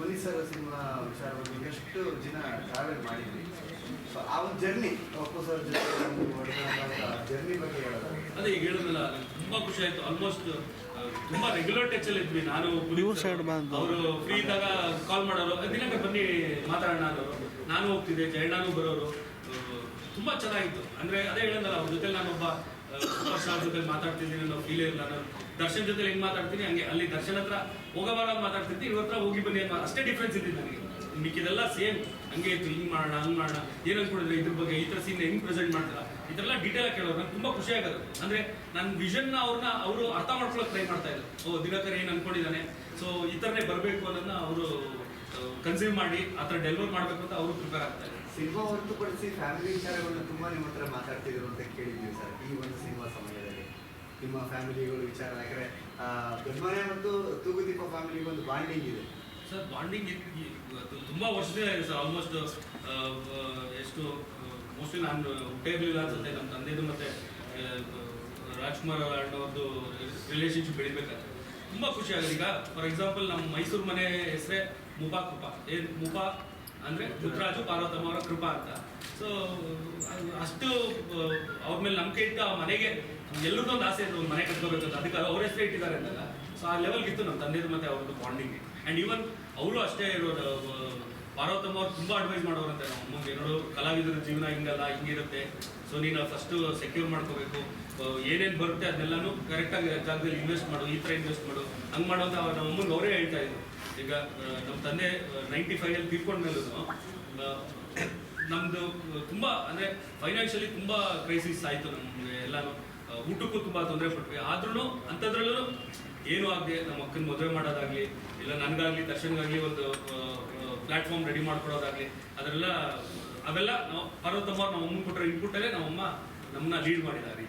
ಪೊಲೀಸರ ಸಿನಿಮಾ ವಿಚಾರವಾಗಿ ಎಷ್ಟು ದಿನ ಟ್ರಾವೆಲ್ ಮಾಡಿದ್ವಿ. ಸೊ ಆ ಒಂದು ಜರ್ನಿ ಅಪ್ಪು ಸರ್ ಜೊತೆ ಜರ್ನಿ ಬಗ್ಗೆ ಹೇಳೋದು? ಅದೇ ಈಗ ಹೇಳಿದ್ನಲ್ಲ ತುಂಬ ಖುಷಿ ಆಯ್ತು. ಆಲ್ಮೋಸ್ಟ್ ತುಂಬಾ ರೆಗ್ಯುಲರ್ ಟಚ್ ಅಲ್ಲಿ ಇದ್ವಿ. ನಾನು. ಅವರು ಫ್ರೀ ಇದ್ದಾಗ ಕಾಲ್ ಮಾಡೋರು. ದಿನಕ್ಕೆ ಬನ್ನಿ ಮಾತಾಡೋಣ ಅನ್ನೋರು. ನಾನು ಹೋಗ್ತಿದ್ದೆ ಜಯಣ್ಣನು ಬರೋರು. ತುಂಬ ತುಂಬಾ ಚೆನ್ನಾಗಿತ್ತು. ಅಂದ್ರೆ ಅದೇ ಹೇಳಿದ್ನಲ್ಲ ಅವ್ರ ಜೊತೆ ನಾನೊಬ್ಬ ಸೂಪರ್ ಸ್ಟಾರ್ ಜೊತೆ ಮಾತಾಡ್ತಿದ್ದೀನಿ, ಅನ್ನೋ ಫೀಲ್ ಇಲ್ಲ. ನಾನು ದರ್ಶನ್ ಜೊತೆ ಹೆಂಗ್ ಮಾತಾಡ್ತೀನಿ, ಹಂಗೆ ಅಲ್ಲಿ ದರ್ಶನ್ ಹತ್ರ ಹೋಗಬಾರ ಮಾತಾಡ್ತಿರ್ತೀನಿ, ಇವ್ರ ಹೋಗಿ ಬನ್ನಿ ಅನ್ನೋ ಅಷ್ಟೇ ಡಿಫ್ರೆನ್ಸ್ ಇದ್ದಿದ್ದು ನನಗೆ. ಮಿಕ್ಕಿದೆಲ್ಲ ಸೇಮ್ ಹಂಗೆ ಇತ್ತು, ಹಿಂಗ್ ಮಾಡೋಣ, ಹಂಗ್ ಮಾಡೋಣ. ಏನ್ ಅನ್ಕೊಂಡಿದ್ರೆ ಇದ್ರ ಬಗ್ಗೆ? ಈ ತರ ಸೀನ್ ಹೆಂಗ್ ಪ್ರೆಸೆಂಟ್ ಮಾಡ್ತಾರ? ಈ ಎಲ್ಲ ಡೀಟೇಲ್ ಆಗಿ ಕೇಳೋರು. ನಂಗೆ ತುಂಬಾ ಖುಷಿ ಆಗೋದು. ಅಂದ್ರೆ ನನ್ನ ವಿಷನ್ನ ಅವ್ರನ್ನ ಅವರು ಅರ್ಥ ಮಾಡ್ಕೊಳಕ್ ಟ್ರೈ ಮಾಡ್ತಾ ಇದ್ರು. ಓ, ದಿನಕರ್ ಏನ್ ಅನ್ಕೊಂಡಿದ್ದಾನೆ? ಸೊ ಈ ಬರಬೇಕು ಅನ್ನೋದನ್ನ ಅವರು ಕನ್ಸ್ಯೂಮ್ ಮಾಡಿ, ಆ ಥರ ಡೆಲಿವರ್ ಮಾಡಬೇಕು ಅಂತ ಅವರು ಪ್ರಿಪೇರ್ ಆಗ್ತಾರೆ ಸಿನಿಮಾ ಹೊರತುಪಡಿಸಿ ಫ್ಯಾಮಿಲಿ ವಿಚಾರಗಳನ್ನ ತುಂಬಾ ನಿಮ್ಮ ಹತ್ರ ಮಾತಾಡ್ತಿದ್ರು ಅಂತ ಕೇಳಿದ್ವಿ ಸರ್. ಈ ನಿಮ್ಮ ಫ್ಯಾಮಿಲಿಗಳು ವಿಚಾರ ಯಾಕಂದ್ರೆ ದೊಡ್ಡಮನೆ ಮತ್ತು ತೂಗುದೀಪ ಫ್ಯಾಮಿಲಿಗೆ ಒಂದು ಬಾಂಡಿಂಗ್ ಇದೆ. ಸರ್ ಬಾಂಡಿಂಗ್ ತುಂಬಾ ವರ್ಷದೇ ಇದೆ ಸರ್ ಆಲ್ಮೋಸ್ಟ್ ಎಷ್ಟು ಮೋಸ್ಟ್ಲಿ ನಾನು ಹುಟ್ಟೇ ಅನ್ಸುತ್ತೆ ನಮ್ಮ ತಂದೆದು ಮತ್ತೆ ರಾಜ್ಕುಮಾರ್ ಅಣ್ಣವ್ರದ್ದು ರಿಲೇಶನ್ಶಿಪ್ ಬೆಳಿಬೇಕಾದ್ರೆ ತುಂಬ ಖುಷಿ ಆಗುತ್ತೆ ಈಗ ಫಾರ್ ಎಕ್ಸಾಂಪಲ್ ನಮ್ಮ ಮೈಸೂರು ಮನೆ ಹೆಸರೇ ಮುಪಾ ಕೃಪಾ. ಏನ್ ಮುಪಾ ಅಂದ್ರೆ ಪುತ್ರರಾಜು ಪಾರ್ವತಮ್ಮ ಅವರ ಕೃಪಾ ಅಂತ. ಸೊ ಅಷ್ಟು ಅವ್ರ ಮೇಲೆ ನಂಬಿಕೆ ಇಟ್ಟು ಆ ಮನೆಗೆ ಎಲ್ಲರಿಗೂ ಒಂದು ಆಸೆ ಇತ್ತು ಮನೆ ಕಟ್ಕೋಬೇಕು ಅಂತ ಅದಕ್ಕೆ ಅವ್ರ ಹೆಸರು ಇಟ್ಟಿದ್ದಾರೆ ಅಂತಲ್ಲ ಸೊ ಆ ಲೆವೆಲ್ಗೆ ಇತ್ತು ನಮ್ಮ ತಂದೆ ಮತ್ತೆ ಅವ್ರದ್ದು ಬಾಂಡಿಂಗ್ ಅಂಡ್ ಈವನ್ ಅವರು ಅಷ್ಟೇ ಇರೋದು ಪಾರ್ವತಮ್ಮ ಅವ್ರು ತುಂಬ ಅಡ್ವೈಸ್ ಮಾಡೋರಂತೆ ನಮ್ಮ ಅಮ್ಮಗೆ ನೋಡು ಕಲಾವಿದರ ಜೀವನ ಹಿಂಗಲ್ಲ ಹಿಂಗಿರುತ್ತೆ ಸೊ ನೀನು ಫಸ್ಟ್ ಸೆಕ್ಯೂರ್ ಮಾಡ್ಕೋಬೇಕು. ಏನೇನು ಬರುತ್ತೆ ಅದನ್ನೆಲ್ಲನೂ ಕರೆಕ್ಟಾಗಿ ಜಾಗದಲ್ಲಿ ಇನ್ವೆಸ್ಟ್ ಮಾಡು ಈ ಥರ ಇನ್ವೆಸ್ಟ್ ಮಾಡು. ಹಂಗೆ ಮಾಡೋ ಅಂತ ನಮ್ಮ ಅಮ್ಮಂಗೆ ಅವರೇ ಹೇಳ್ತಾ ಇದ್ರು. ಈಗ ನಮ್ಮ ತಂದೆ ನೈಂಟಿ ಫೈವಲ್ಲಿ ತೀರ್ಕೊಂಡ ಮೇಲೂ ನಮ್ದು ತುಂಬಾ ಅಂದ್ರೆ ಫೈನಾನ್ಷಿಯಲಿ ತುಂಬ ಕ್ರೈಸಿಸ್ ಆಯಿತು ನಮಗೆ ಎಲ್ಲಾನು. ಆ, ಊಟಕ್ಕೂ ತುಂಬಾ ತೊಂದರೆ ಪಟ್ವಿ. ಆದ್ರೂ ಅಂಥದ್ರಲ್ಲೂ ಏನು ಆಗದೆ ನಮ್ಮ ಅಕ್ಕನ ಮದುವೆ ಮಾಡೋದಾಗ್ಲಿ, ಇಲ್ಲ ನನ್ಗಾಗ್ಲಿ, ದರ್ಶನ್ಗಾಗ್ಲಿ ಒಂದು ಪ್ಲಾಟ್ಫಾರ್ಮ್ ರೆಡಿ ಮಾಡ್ಕೊಡೋದಾಗ್ಲಿ, ಅದೆಲ್ಲ, ಅವೆಲ್ಲ ನಾವು ಪಾರ್ವತಮ್ಮ ನಮ್ಮ ಅಮ್ಮ ಕೊಟ್ಟರೆ ಇನ್ಪುಟ್ಟಲ್ಲೇ ನಮ್ಮಮ್ಮ ನಮ್ಮನ್ನ ಲೀಡ್ ಮಾಡಿದ್ದಾರೆ